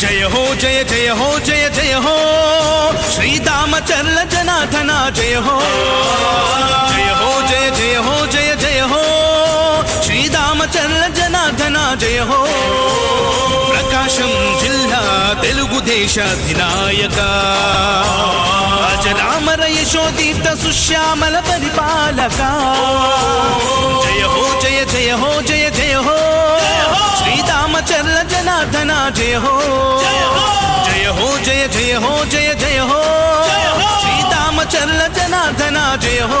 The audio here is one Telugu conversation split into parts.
జయ హో జయ జయ హో జయ జయ హో శ్రీరామచర్ల జనార్దన జయ హో జయ హో జయ జయ హో జయ జయ హో శ్రీరామచర్ల జనార్దన జయ హో ప్రకాశం జిల్లా తెలుగుదేశ అధినాయక అజరామర యశోదీత సుశ్యామల పరిపాలక జయ హో జయ జయ హో జయ జయ హో శ్రీరామచర్ల జనార్దన జయ హో జయ హో జయ జయ హో జయ జయ హో శ్రీరామచర్ల జనార్దన జయ హో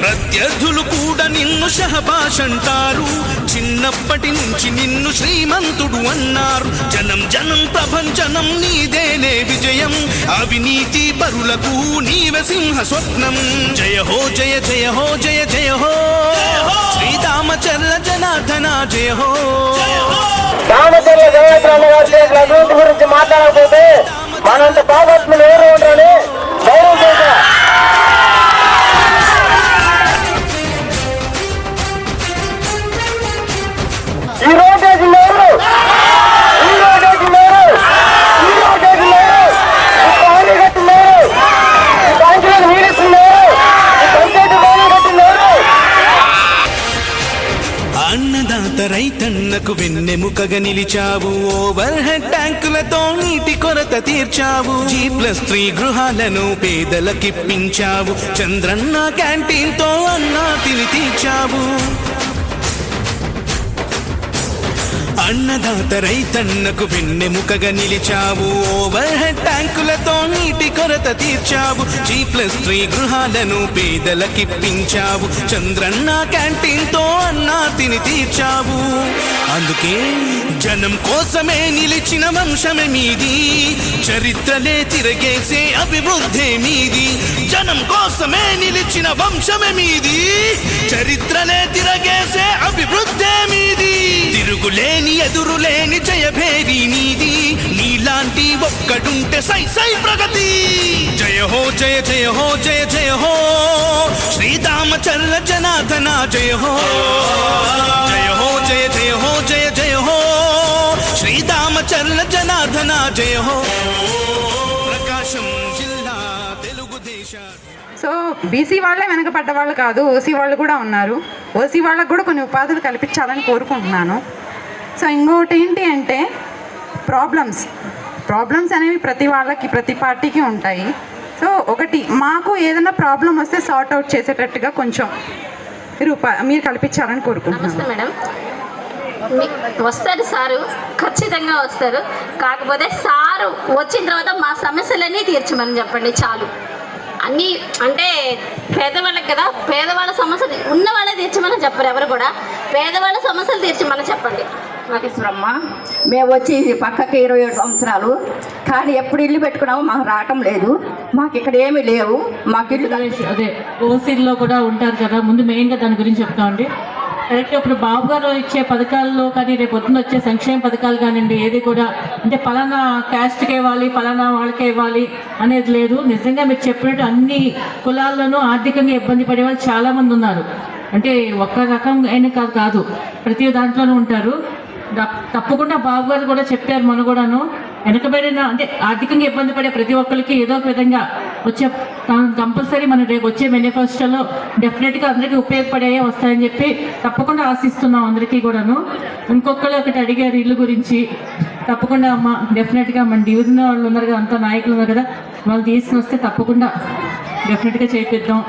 ప్రత్యర్థులు కూడా నిన్ను షహబాష్ అంటారు చిన్నప్పటి నుంచి నిన్ను శ్రీమంతుడు అన్నారు. జనం జనం ప్రపంచనం నీదేనే విజయం. అవినీతి పరులకు నీవే సింహ స్వప్నం జయ హో జయ జయ హో జయ జయ హో. శ్రీరామచర్ల జనార్దన జయ హో. రామచర్ల జయత్రమ్మ గురించి మాట్లాడకపోతే మనంత పాపత్ములు ఎవరు ఉంటారని వెన్నెముకగా నిలిచావు. ఓవర్ హెడ్ ట్యాంకులతో నీటి కొరత తీర్చావు. జీ ప్లస్ త్రీ గృహాలను పేదలకిప్పించావు చంద్రన్న క్యాంటీన్తో అన్నా తిని తీర్చావు. అన్నదాత రైతన్నకు వెన్నెముకగా నిలిచావు. ఓవర్ హెడ్ ట్యాంకులతో కొరత తీర్చావు. జీ ప్లస్ త్రీ గృహాలను పేదలకిప్పించావు చంద్రన్న క్యాంటీన్తో అన్నా తిని తీర్చావు. అందుకే జనం కోసమే నిలిచిన వంశమే మీది. చరిత్రలే తిరగేసే అభివృద్ధే మీది. జనం కోసమే నిలిచిన వంశమే మీది. చరిత్రలే తిరగేసే అభివృద్ధే మీది. తిరుగులేని ఎదురులేని జయభేరి నీది. నీలాంటి ఒక్కడుంటే సై సై ప్రగతి. జయ హో జయ జయ హో జయ జయ హో. శ్రీరామచర్ల జనార్దన జయ హో. జయ హో జయ జయ హో జయ జయ హో. శ్రీరామచర్ల జనార్దన జయ హో. ప్రకాశం జిల్లా తెలుగుదేశ సో బీసీ వాళ్ళే వెనకపడ్డ వాళ్ళు కాదు ఓసీ వాళ్ళు కూడా ఉన్నారు. ఓసీ వాళ్ళకు కూడా కొన్ని ఉపాధులు కల్పించాలని కోరుకుంటున్నాను. సో ఇంకోటి ఏంటి అంటే ప్రాబ్లమ్స్ ప్రాబ్లమ్స్ అనేవి ప్రతి వాళ్ళకి ప్రతి పార్టీకి ఉంటాయి. సో ఒకటి మాకు ఏదైనా ప్రాబ్లం వస్తే సార్ట్ అవుట్ చేసేటట్టుగా కొంచెం మీరు మీరు కల్పించాలని కోరుకుంటున్నాను. నమస్తే మేడం. వస్తారు సారు ఖచ్చితంగా వస్తారు. కాకపోతే సారు వచ్చిన తర్వాత మా సమస్యలన్నీ తీర్చమని చెప్పండి చాలు. అన్నీ అంటే పేదవాళ్ళకి కదా పేదవాళ్ళ సమస్యలు ఉన్న వాళ్ళే తీర్చమని చెప్పరు ఎవరు కూడా. పేదవాళ్ళ సమస్యలు తీర్చమని చెప్పండి. నాగేశ్వరమ్మ మేము వచ్చి పక్కకి ఇరవై ఏడు సంవత్సరాలు కానీ ఎప్పుడు ఇల్లు పెట్టుకున్నామో మాకు రావటం లేదు. మాకు ఇక్కడ ఏమీ లేవు. మాకు ఇల్లు అదే ఓసీల్లో కూడా ఉంటారు కదా ముందు మెయిన్గా దాని గురించి చెప్తామండి. కరెక్ట్. ఇప్పుడు బాబు గారు ఇచ్చే పథకాల్లో కానీ రేపు పొద్దున్న వచ్చే సంక్షేమ పథకాలు కానివ్వండి ఏది కూడా అంటే పలానా క్యాస్ట్కి ఇవ్వాలి పలానా వాళ్ళకే ఇవ్వాలి అనేది లేదు. నిజంగా మీరు చెప్పినట్టు అన్ని కులాల్లోనూ ఆర్థికంగా ఇబ్బంది పడే వాళ్ళు చాలామంది ఉన్నారు. అంటే ఒక్క రకం అయిన కాదు కాదు. ప్రతి దాంట్లోనూ ఉంటారు. తప్పకుండా బాబు గారు కూడా చెప్పారు మన కూడాను. వెనకబడిన అంటే ఆర్థికంగా ఇబ్బంది పడే ప్రతి ఒక్కరికి ఏదో ఒక విధంగా వచ్చే కంపల్సరీ మన రేపు వచ్చే మేనిఫెస్టోలో డెఫినెట్గా అందరికీ ఉపయోగపడే వస్తాయని చెప్పి తప్పకుండా ఆశిస్తున్నాం అందరికీ కూడాను. ఇంకొకరు ఒకటి అడిగారు ఇల్లు గురించి. తప్పకుండా అమ్మ డెఫినెట్గా మన డివిజన్ వాళ్ళు ఉన్నారు కదా అంత నాయకులు ఉన్నారు కదా వాళ్ళు తీసుకుని వస్తే తప్పకుండా డెఫినెట్గా చేపిద్దాం.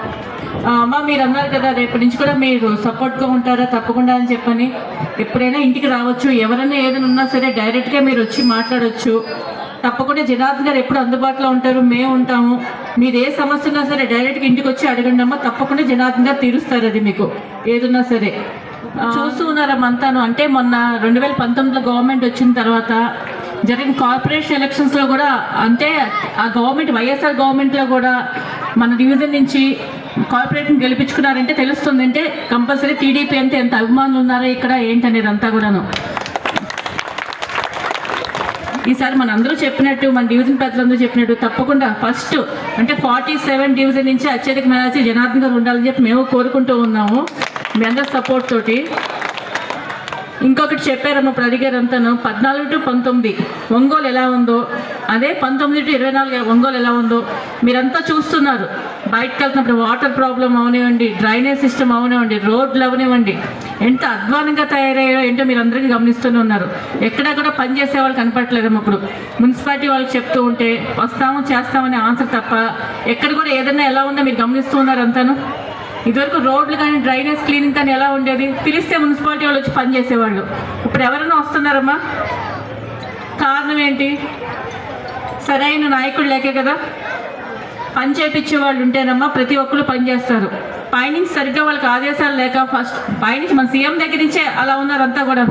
అమ్మ మీరు అన్నారు కదా రేపటి నుంచి కూడా మీరు సపోర్ట్గా ఉంటారా తప్పకుండా అని చెప్పని. ఎప్పుడైనా ఇంటికి రావచ్చు. ఎవరైనా ఏదైనా ఉన్నా సరే డైరెక్ట్గా మీరు వచ్చి మాట్లాడవచ్చు తప్పకుండా జనార్ద్ గారు ఎప్పుడు అందుబాటులో ఉంటారు? మేము ఉంటాము. మీరు ఏ సమస్య ఉన్నా సరే డైరెక్ట్గా ఇంటికి వచ్చి అడగండి అమ్మా. తప్పకుండా జనార్దన్ గారు తీరుస్తారు అది మీకు. ఏదున్నా సరే. చూస్తూ ఉన్నారమ్మ అంతాను అంటే మొన్న రెండు వేల పంతొమ్మిదిలో గవర్నమెంట్ వచ్చిన తర్వాత జరిగిన కార్పొరేషన్ ఎలక్షన్స్లో కూడా అంటే ఆ గవర్నమెంట్ వైఎస్ఆర్ గవర్నమెంట్లో కూడా మన డివిజన్ నుంచి కార్పొరేట్ని గెలిపించుకున్నారంటే తెలుస్తుంది అంటే కంపల్సరీ టీడీపీ అంటే ఎంత అభిమానులు ఉన్నారో ఇక్కడ ఏంటనేది అంతా కూడాను. ఈసారి మన అందరూ చెప్పినట్టు మన డివిజన్ పెద్దలందరూ చెప్పినట్టు తప్పకుండా ఫస్ట్ అంటే ఫార్టీ సెవెన్ డివిజన్ నుంచి అత్యధిక మేనేజ్ జనార్దన్ గారు ఉండాలని చెప్పి మేము కోరుకుంటూ ఉన్నాము. మీ అందరి సపోర్ట్ తోటి. ఇంకొకటి చెప్పారమ్మ ఇప్పుడు అడిగారు అంతాను పద్నాలుగు టు పంతొమ్మిది. ఒంగోలు ఎలా ఉందో అదే పంతొమ్మిది టు ఇరవై నాలుగు ఒంగోలు ఎలా ఉందో మీరంతా చూస్తున్నారు. బయటకు వెళ్తున్నప్పుడు వాటర్ ప్రాబ్లం అవనివ్వండి డ్రైనేజ్ సిస్టమ్ అవనివ్వండి రోడ్లు అవనివ్వండి ఎంత అధ్వానంగా తయారయ్యాయో ఏంటో మీరు అందరికీ గమనిస్తూనే ఉన్నారు. ఎక్కడా కూడా పని చేసే వాళ్ళు కనపడట్లేదమ్మ ఇప్పుడు. మున్సిపాలిటీ వాళ్ళకి చెప్తూ ఉంటే వస్తాము చేస్తామనే ఆన్సర్ తప్ప ఎక్కడ కూడా ఏదైనా ఎలా ఉందో మీరు గమనిస్తూ ఉన్నారు అంతాను ఇదివరకు రోడ్లు కానీ డ్రైనేజ్ క్లీనింగ్ కానీ ఎలా ఉండేది? పిలిస్తే మున్సిపాలిటీ వాళ్ళు వచ్చి పనిచేసేవాళ్ళు ఇప్పుడు ఎవరైనా వస్తున్నారమ్మా? కారణం ఏంటి? సరైన నాయకుడు లేకే కదా. పని చేపించే వాళ్ళు ఉంటేనమ్మా ప్రతి ఒక్కరు పని చేస్తారు. పైనుంచి సరిగ్గా వాళ్ళకి ఆదేశాలు లేక ఫస్ట్ పైనుంచి మన సీఎం దగ్గర నుంచే అలా ఉన్నారంతా కూడా.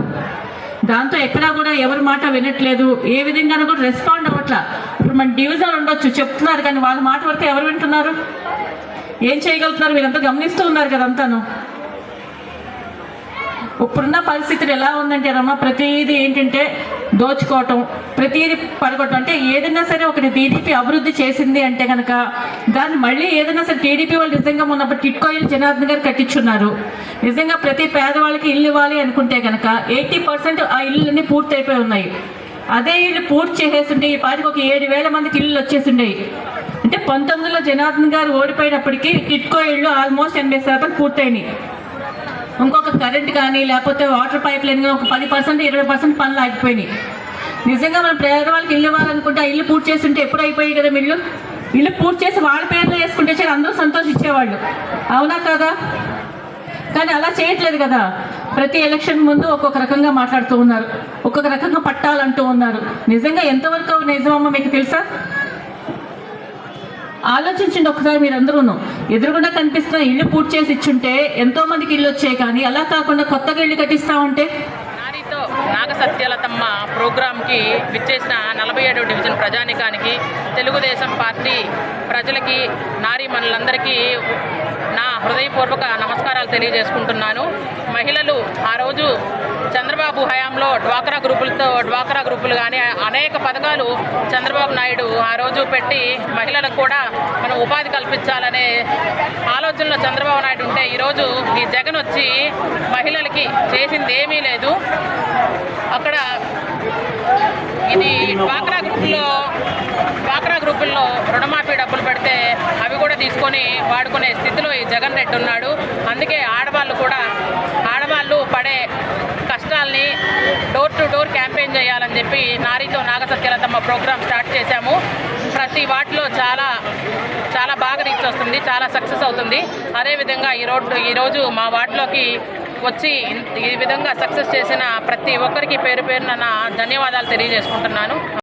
దాంతో ఎక్కడా కూడా ఎవరి మాట వినట్లేదు. ఏ విధంగానూ కూడా రెస్పాండ్ అవ్వట్లా. ఇప్పుడు మన డివిజన్ ఉండొచ్చు చెప్తున్నారు కానీ వాళ్ళ మాట వరకు ఎవరు వింటున్నారు? ఏం చేయగలుగుతున్నారు? మీరంతా గమనిస్తూ ఉన్నారు కదా అంతాను. ఇప్పుడున్న పరిస్థితులు ఎలా ఉందంటే రమ్మ ప్రతిదీ ఏంటంటే దోచుకోవటం ప్రతిదీ పడగొట్టడం. అంటే ఏదైనా సరే ఒకటి టీడీపీ అభివృద్ధి చేసింది అంటే కనుక దాన్ని మళ్ళీ ఏదైనా సరే టీడీపీ వాళ్ళు నిజంగా ఉన్నప్పుడు టిట్కోయిల్ జనార్దన్ గారు కట్టించున్నారు. నిజంగా ప్రతి పేదవాళ్ళకి ఇల్లు ఇవ్వాలి అనుకుంటే కనుక ఎయిటీ పర్సెంట్ ఆ ఇల్లులన్నీ పూర్తి ఉన్నాయి. అదే ఇల్లు పూర్తి చేసేస్తుంటే ఈ పాటికి ఒక ఏడు వేల మందికి ఇల్లు వచ్చేసిండేవి అంటే పంతొమ్మిదిలో జనార్దన్ గారు ఓడిపోయినప్పటికీ టిట్కో ఇళ్ళు ఆల్మోస్ట్ ఎనభై శాతం పూర్తయినాయి. ఇంకొక కరెంట్ కానీ లేకపోతే వాటర్ పైప్ లైన్ కానీ ఒక పది పర్సెంట్ ఇరవై పర్సెంట్ పనులు ఆగిపోయినాయి. నిజంగా మనం పేదవాళ్ళకి ఇల్లు ఇవ్వాలనుకుంటే ఆ ఇల్లు పూర్తి చేస్తుంటే ఎప్పుడు అయిపోయాయి కదా ఇల్లు ఇల్లు పూర్తి చేసి వాళ్ళ పేరులో వేసుకుంటే చాలా అందరూ సంతోషించేవాళ్ళు. అవునా కదా? కానీ అలా చేయట్లేదు కదా. ప్రతి ఎలక్షన్ ముందు ఒక్కొక్క రకంగా మాట్లాడుతూ ఉన్నారు. ఒక్కొక్క రకంగా పట్టాలంటూ ఉన్నారు. నిజంగా ఎంతవరకు నిజమమ్మ మీకు తెలుసా? ఆలోచించండి ఒకసారి మీరందరూను. ఎదురుగుండా కనిపిస్తున్న ఇల్లు పూర్తి చేసి ఇచ్చుంటే ఎంతో మందికి ఇల్లు వచ్చాయి కానీ అలా కాకుండా కొత్తగా ఇల్లు కట్టిస్తా ఉంటే నారితో నాగ సత్యాలతమ్మ ప్రోగ్రాంకి విచ్చేసిన నలభై ఏడవ డివిజన్ ప్రజానికానికి తెలుగుదేశం పార్టీ ప్రజలకి నారీ మనలందరికీ నా హృదయపూర్వక నమస్కారాలు తెలియజేసుకుంటున్నాను. మహిళలు ఆ రోజు చంద్రబాబు హయాంలో డ్వాక్రా గ్రూపులతో డ్వాక్రా గ్రూపులు కానీ అనేక పథకాలు చంద్రబాబు నాయుడు ఆ రోజు పెట్టి మహిళలకు కూడా మనం ఉపాధి కల్పించాలనే ఆలోచనలో చంద్రబాబు నాయుడు ఉంటే ఈరోజు ఈ జగన్ వచ్చి మహిళలకి చేసింది ఏమీ లేదు. అక్కడ ఇది డ్వాక్రా గ్రూపుల్లో డ్వాక్రా గ్రూపుల్లో రుణమాఫీ డబ్బులు పెడితే అవి కూడా తీసుకొని వాడుకునే స్థితిలో ఈ జగన్ రెడ్డి ఉన్నాడు. అందుకే ఆడవాళ్ళు కూడా ఆడవాళ్ళు పడే కష్టాల్ని డోర్ టు డోర్ క్యాంపెయిన్ చేయాలని చెప్పి నారీతో నాగసత్యలతమ్మ ప్రోగ్రామ్ స్టార్ట్ చేశాము. ప్రతి వాటిలో చాలా చాలా బాగా రీచ్ వస్తుంది చాలా సక్సెస్ అవుతుంది. అదేవిధంగా ఈ రోడ్డు ఈరోజు మా వాటిలోకి వచ్చి ఈ విధంగా సక్సెస్ చేసిన ప్రతి ఒక్కరికి పేరు పేరున నా ధన్యవాదాలు తెలియజేసుకుంటున్నాను.